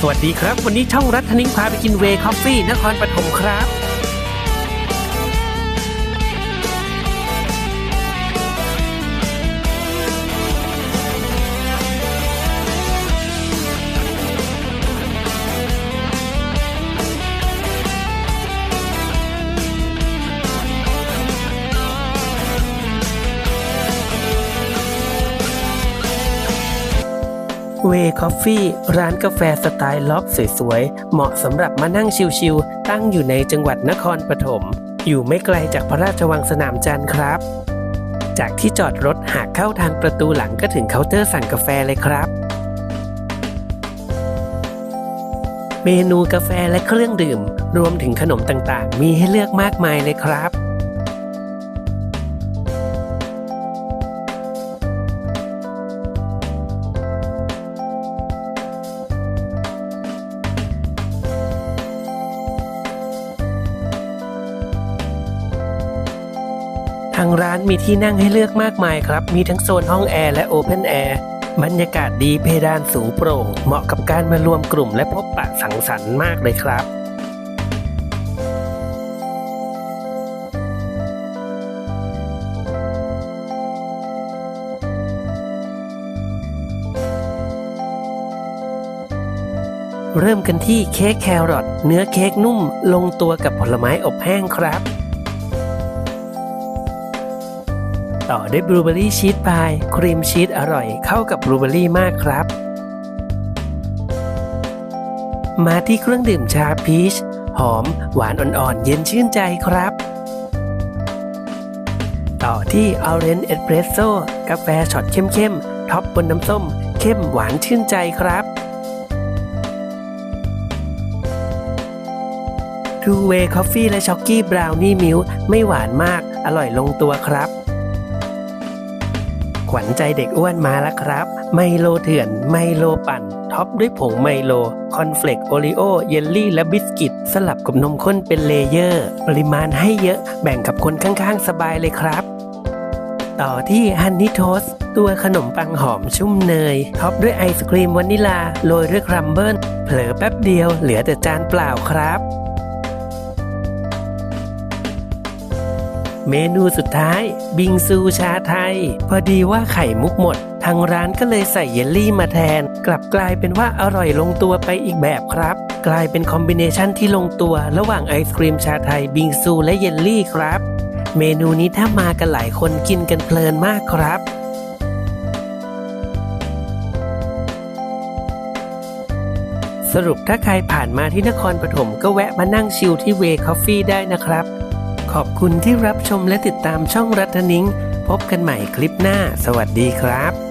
สวัสดีครับ วันนี้ช่องรัฐนิ้งพาไปกินเวคอฟฟี่นครปฐมครับ เวย์คอฟฟี่ร้านกาแฟสไตล์ล็อบสวยๆ เหมาะสำหรับมานั่งชิลๆ ตั้งอยู่ในจังหวัดนครปฐม อยู่ไม่ไกลจากพระราชวังสนามจันทร์ครับ จากที่จอดรถหากเข้าทางประตูหลังก็ถึงเคาน์เตอร์สั่งกาแฟเลยครับ เมนูกาแฟและเครื่องดื่ม รวมถึงขนมต่างๆ มีให้เลือกมากมายเลยครับ ทางร้านมีที่นั่งให้เลือกมากมายครับ มีทั้งโซนห้องแอร์และโอเพนแอร์บรรยากาศดีเพดานสูงโปร่ง เหมาะกับการมารวมกลุ่มและพบปะสังสรรค์มากเลยครับเริ่มกันที่เค้กแครอทเนื้อเค้กนุ่มลงตัวกับผลไม้อบแห้งครับ ต่อด้วยบลูเบอรี่ชีสพายครีมชีสอร่อยเข้ากับบลูเบอรี่มากครับ มาที่เครื่องดื่มชาพีช หอม หวานอ่อนๆ เย็นชื่นใจครับ ต่อที่ออเรน e ์เอสเปรสโซ่กาแฟช็อตเข้มๆ ท็อปบนน้ำส้ม เข้มหวานชื่นใจครับทูเวย์คอฟฟี่และช็อกกี้บราวนี่มิลไม่หวานมาก อร่อยลงตัวครับ ขวัญใจเด็กอ้วนมาแล้วครับ ไมโลเถื่อนไมโลปั่น ท็อปด้วยผงไมโล คอนเฟลกโอริโอ เยลลี่ และบิสกิต สลับกับนมข้นเป็นเลเยอร์ ปริมาณให้เยอะแบ่งกับคนข้างๆ สบายเลยครับ ต่อที่ฮันนี่โทสตัวขนมปังหอมชุ่มเนย ท็อปด้วยไอศครีมวานิลา โรยด้วยครัมเบิลเผลอแป๊บเดียวเหลือแต่จานเปล่าครับ เมนูสุดท้าย บิงซูชาไทย พอดีว่าไข่มุกหมด ทางร้านก็เลยใส่เยลลี่มาแทน กลับกลายเป็นว่าอร่อยลงตัวไปอีกแบบครับ กลายเป็นคอมบิเนชันที่ลงตัว ระหว่างไอศครีมชาไทย บิงซูและเยลลี่ครับ เมนูนี้ถ้ามากันหลายคนกินกันเพลินมากครับสรุปถ้าใครผ่านมาที่นครปฐมก็แวะมานั่งชิลที่เวคอฟฟี่ได้นะครับ ขอบคุณที่รับชมและติดตามช่องรัตนิ้ง พบกันใหม่คลิปหน้า สวัสดีครับ